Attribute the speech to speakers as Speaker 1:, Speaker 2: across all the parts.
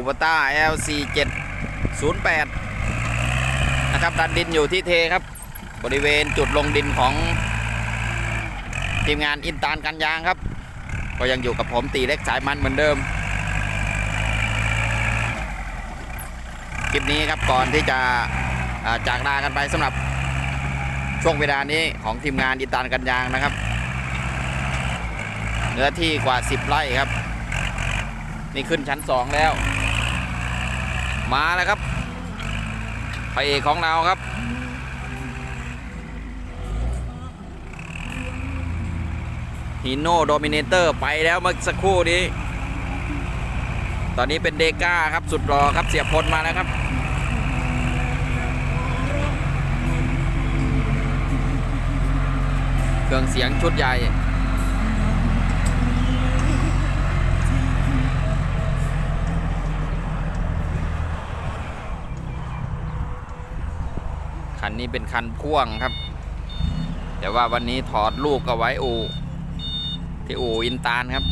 Speaker 1: คูปต้า L4708 นะครับดันดินอยู่ที่เทครับ บริเวณจุดลงดินของทีมงานอินตานกันยางครับ ก็ยังอยู่กับผมตีเล็กสายมันเหมือนเดิม คลิปนี้ครับก่อนที่จะาจากลากันไปสำหรับช่วงเวลานี้ของทีมงานอินตานกันยางนะครับ เนื้อที่กว่า 10 ไร่ครับ นี่ขึ้นชั้น 2 แล้ว มาแล้วครับพระเอกของเราครับฮีโน่โดมิเนเตอร์ไปแล้วเมื่อสักครู่นี้ ตอนนี้เป็นเดก้าครับสุดรอครับเสียพลมาแล้วครับเครื่องเสียงชุดใหญ่ นนี้เป็นคันพ่วงครับ แต่ว่าวันนี้ถอดลูกก็ไว้อู่ที่อู่อินตาลครับ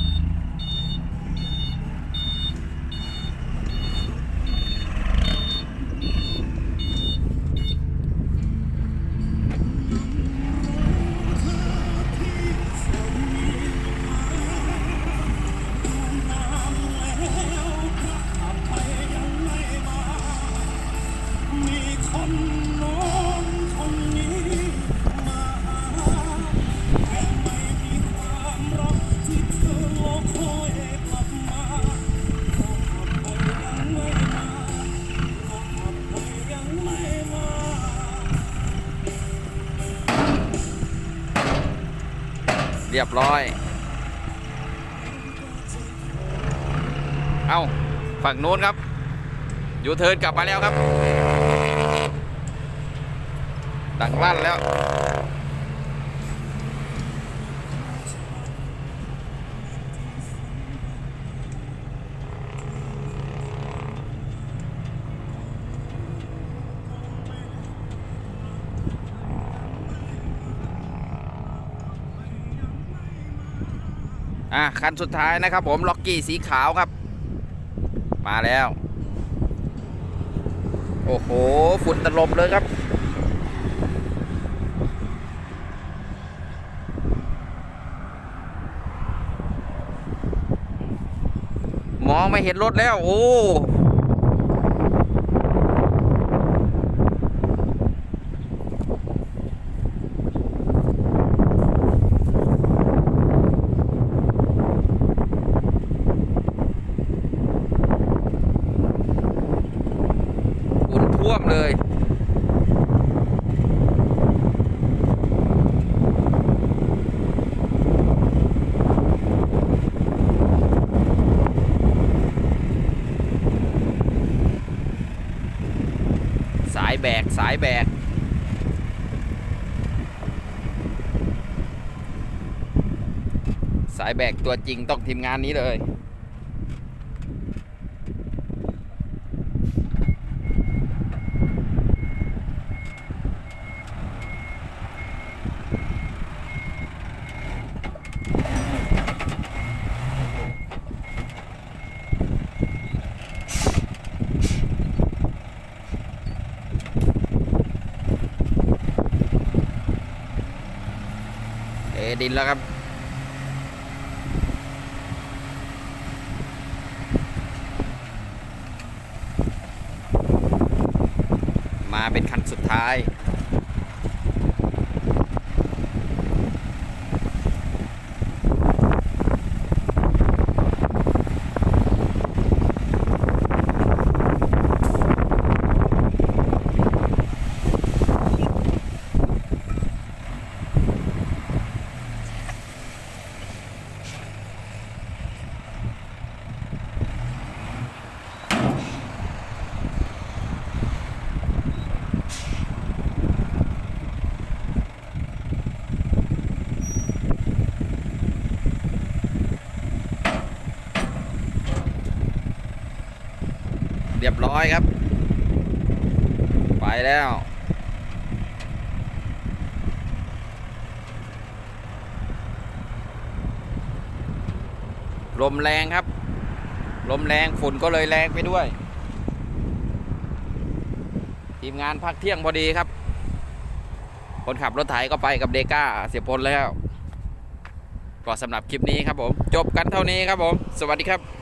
Speaker 2: เรียบ
Speaker 1: ร้อย เอาฝั่งนู้นครับยูเทินกลับมาแล้วครับ ดังลั่นแล้ว อะคันสุดท้ายนะครับผมล็อกกี้สีขาวครับ มาแล้ว โอ้โห ฝุ่นตลบเลยครับ มองไม่เห็นรถแล้ว โอ้ ฝุ่นท่วมเลย สายแบก สายแบก สายแบกตัวจริงต้องทีมงานนี้เลย ดินแล้วครับมาเป็นคันสุดท้าย เรียบร้อยครับ ไปแล้ว ลมแรงครับ ลมแรงฝุ่นก็เลยแรงไปด้วย ทีมงานพักเที่ยงพอดีครับ คนขับรถไถก็ไปกับเดก้าเสียพลแล้วก็สำหรับคลิปนี้ครับผม จบกันเท่านี้ครับผม สวัสดีครับ